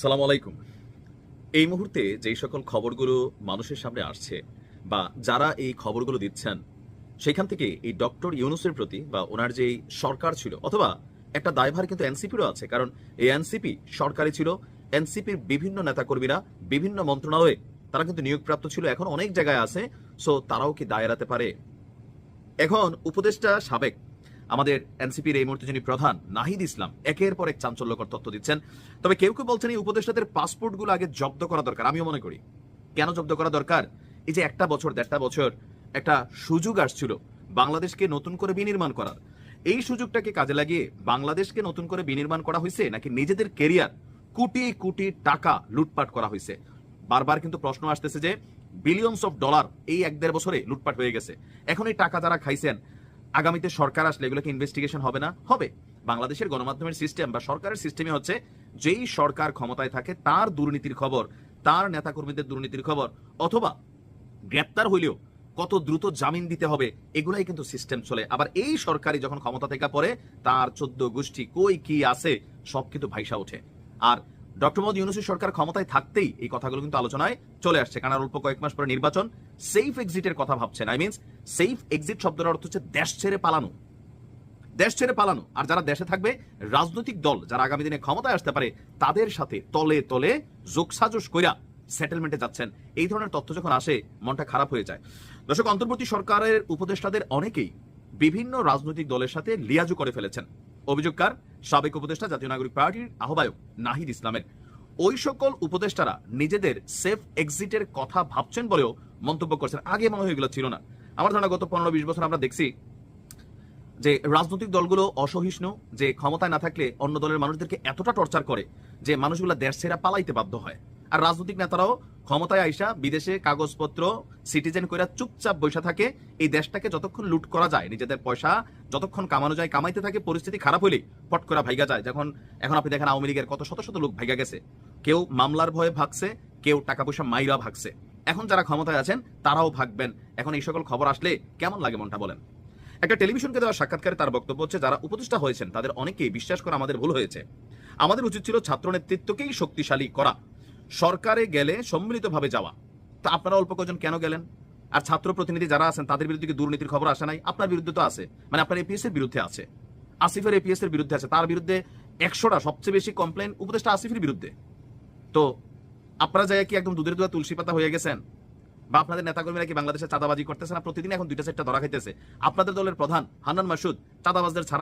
সালাম আলাইকুম। এই মুহূর্তে যেই সকল খবরগুলো মানুষের সামনে আসছে বা যারা এই খবরগুলো দিচ্ছেন, সেখান থেকে এই ডক্টর ইউনুসের প্রতি বা ওনার যেই সরকার ছিল অথবা একটা দায়ভার কিন্তু এনসিপিরও আছে, কারণ এই এনসিপি সরকারি ছিল, এনসিপির বিভিন্ন নেতাকর্মীরা, বিভিন্ন মন্ত্রণালয়ে তারা কিন্তু নিয়োগপ্রাপ্ত ছিল, এখন অনেক জায়গায় আছে সো তারাও কি দায় এড়াতে পারে? এখন উপদেষ্টা সাবেক আমাদের এনসিপির এই মুহূর্তে যিনি প্রধান, নাহিদ ইসলাম, একের পর এক চাঞ্চল্যকর তথ্য দিচ্ছেন। তবে কেউ কেউ বলছেন এই উপদেষ্টাদের পাসপোর্টগুলো আগে জব্দ করা দরকার। আমিও মনে করি। কেন জব্দ করা দরকার? এই যে একটা বছর, দেড়টা বছর একটা সুযোগ আসছিল বাংলাদেশকে নতুন করে বিনির্মাণ করার। এই সুযোগটাকে কাজে লাগিয়ে বাংলাদেশকে নতুন করে বিনির্মাণ করা হয়েছে নাকি নিজেদের কেরিয়ার কোটি কোটি টাকা লুটপাট করা হয়েছে? বারবার কিন্তু প্রশ্ন আসতেছে যে বিলিয়নস অফ ডলার এই এক দেড় বছরে লুটপাট হয়ে গেছে। এখন এই টাকা যারা খাইছেন আগামীতে সরকার আসলে এগুলোকে ইনভেস্টিগেশন হবে না? হবে। বাংলাদেশের গণমাধ্যমের সিস্টেম বা সরকারের সিস্টেমে হচ্ছে, যেই সরকার ক্ষমতায় থাকে, তার দুর্নীতির খবর, তার নেতাকর্মীদের দুর্নীতির খবর, অথবা গ্রেপ্তার হইলেও কত দ্রুত জামিন দিতে হবে, এগুলাই কিন্তু সিস্টেম চলে। আবার এই সরকারি যখন ক্ষমতা থেকে পড়ে, তার চোদ্দ গোষ্ঠী কই কি আছে, সব কিন্তু ভাইসা ওঠে। আর ডক্টর মোদী ইউনুসের সরকার ক্ষমতায় থাকতেই এই কথাগুলো কিন্তু আলোচনায় চলে আসছে। কারণ অল্প কয়েক মাস পরে নির্বাচন সেফ এক্সিটের কথা ভাবছেন। আই মিনস সেফ এক্সিট শব্দের অর্থ হচ্ছে দেশ ছেড়ে পালানো। দেশ ছেড়ে পালানো। আর যারা দেশে থাকবে, রাজনৈতিক দল যারা আগামী দিনে ক্ষমতায় আসতে পারে, তাদের সাথে তলে তলে যোগসাজস কইরা সেটেলমেন্টে যাচ্ছেন। এই ধরনের তথ্য যখন আসে, মনটা খারাপ হয়ে যায়। দর্শক, অন্তর্বর্তী সরকারের উপদেষ্টাদের অনেকেই বিভিন্ন রাজনৈতিক দলের সাথে লিয়াজু করে ফেলেছেন। অভিযোগকার সাবেক উপদেষ্টা, জাতীয় নাগরিক পার্টির আহ্বায়ক নাহিদ ইসলামের। ওই সকল উপদেষ্টারা নিজেদের সেফ এক্সিটের কথা ভাবছেন বলেও মন্তব্য করছেন। আগে মনে হয় এগুলো ছিল না। আমার ধারণা গত পনেরো বিশ বছর আমরা দেখছি যে রাজনৈতিক দলগুলো অসহিষ্ণু, যে ক্ষমতায় না থাকলে অন্য দলের মানুষদেরকে এতটা টর্চার করে যে মানুষগুলো দেশ ছেড়া পালাইতে বাধ্য হয়। আর রাজনৈতিক নেতারাও ক্ষমতায় আইসা বিদেশে কাগজপত্র সিটিজেন কইরা চুপচাপ বসে থাকে, এই দেশটাকে যতক্ষণ লুট করা যায়, নিজেদের পয়সা যতক্ষণ কামানো যায়, কামাইতে থাকে, পরিস্থিতি খারাপ হইলে পট করা ভাইগা যায়। যখন, এখন আপনি দেখেন আওয়ামী লীগের কত শত শত লোক ভাইগা গেছে। কেউ মামলার ভয়ে ভাগছে, কেউ টাকা পয়সা মাইরা ভাগছে। এখন যারা ক্ষমতায় আছেন, তারাও ভাগবেন। এখন এই সকল খবর আসলে কেমন লাগে মনটা বলেন? একটা টেলিভিশনকে দেওয়া সাক্ষাৎকারে তার বক্তব্য হচ্ছে, যারা উপদেষ্টা হয়েছেন, তাদের অনেকেই বিশ্বাস করা আমাদের ভুল হয়েছে। আমাদের উচিত ছিল ছাত্র নেতৃত্বকেই শক্তিশালী করা। সরকারে গেলে সম্মিলিতভাবে যাওয়া। তা আপনারা অল্প কজন কেন গেলেন? আর ছাত্র প্রতিনিধি যারা আছেন, তাদের বিরুদ্ধে কি দুর্নীতির খবর আসে নাই? আপনার বিরুদ্ধে তো আছে। মানে আপনার এপিএস এর বিরুদ্ধে আছে। আসিফের এপিএস এর বিরুদ্ধে আছে। তার বিরুদ্ধে একশোটা সবচেয়ে বেশি কমপ্লেন উপদেষ্টা আসিফের বিরুদ্ধে। তো আপনারা যাই কি একদম দুধের দুধা তুলসী পাতা হয়ে গেছেন? বা আপনাদের নেতাকর্মীরা কি বাংলাদেশে চাঁদাবাজি করতেছে না? প্রতিদিন এখন দুইটা চারটা ধরা খাইতেছে। আপনাদের দলের প্রধান হান্নান মাসুদ চাঁদাবাজদের ছাড়া